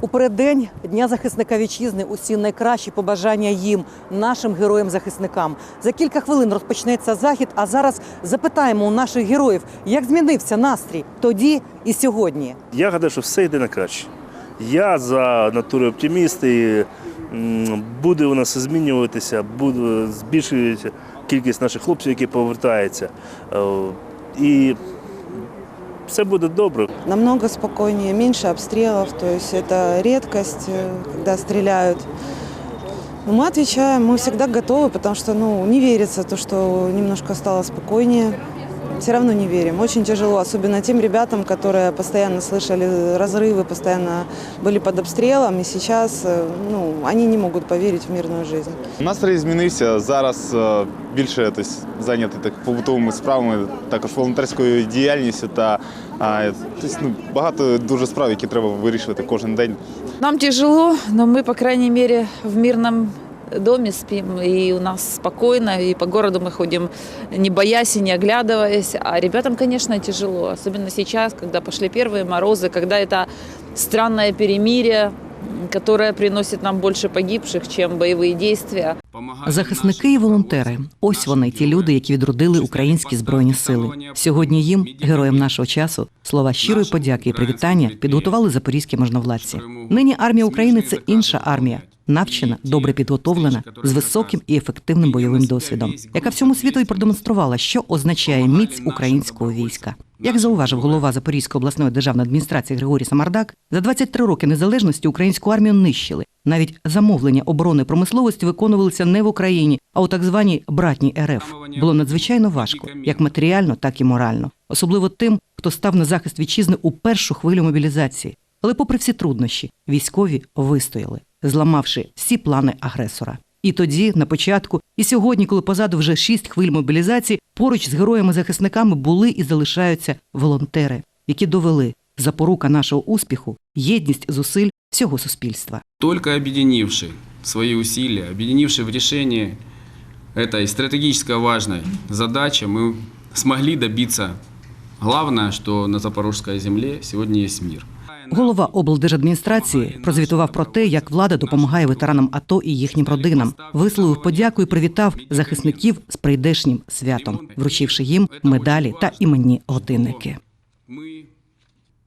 У переддень Дня захисника вітчизни усі найкращі побажання їм, нашим героям-захисникам. За кілька хвилин розпочнеться захід. А зараз запитаємо у наших героїв, як змінився настрій тоді і сьогодні. Я гадаю, що все йде на краще. Я за натурою оптиміст і буде у нас змінюватися, буде збільшується кількість наших хлопців, які повертаються. Е, І все буде добре. намного спокойнее, меньше обстрелов, то есть это редкость, э, когда стреляют. Но мы отвечаем, мы всегда готовы, потому что ну, не верится то, что немножко стало спокойнее. Все равно не верим. Очень тяжело, особенно тем ребятам, которые постоянно слышали разрывы, постоянно были под обстрелом, и сейчас э, ну, они не могут поверить в мирную жизнь. Настрій змінився. Зараз е, більше тобто, зайнятий так побутовими справами, також волонтерською діяльністю та а, тобто, ну, багато дуже справ, які треба вирішувати кожен день. Нам тяжело, но мы, по крайней мере, в мирном доме спим, и у нас спокойно, и по городу мы ходим, не боясь и не оглядываясь. А ребятам, конечно, тяжело, особенно сейчас, когда пошли первые морозы, когда это странное перемирие, м, которое приносит нам больше погибших, чем боевые действия. Захисники і волонтери ось вони, ті люди, які відродили українські збройні сили. Сьогодні їм, героям нашого часу, слова щирої подяки і привітання підготували запорізькі можновладці. Нині армія України це інша армія. Навчена, добре підготовлена, з високим і ефективним бойовим досвідом, яка всьому світу і продемонструвала, що означає міць українського війська. Як зауважив голова Запорізької обласної державної адміністрації Григорій Самардак, за 23 роки незалежності українську армію нищили. Навіть замовлення оборони промисловості виконувалися не в Україні, а у так званій братній РФ. Було надзвичайно важко, як матеріально, так і морально, особливо тим, хто став на захист вітчизни у першу хвилю мобілізації. Але, попри всі труднощі, військові вистояли, зламавши всі плани агресора. І тоді, на початку, і сьогодні, коли позаду вже шість хвиль мобілізації, поруч з героями-захисниками були і залишаються волонтери, які довели запорука нашого успіху, єдність зусиль всього суспільства. Только объединивший свои усилия, объединивший в решении этой стратегически важной задачи, мы смогли добиться. Главное, что на Запорожской земле сегодня есть мир. Голова облдержадміністрації прозвітував про те, як влада допомагає ветеранам АТО і їхнім родинам, висловив подяку і привітав захисників з прийдешнім святом, вручивши їм медалі та іменні годинники.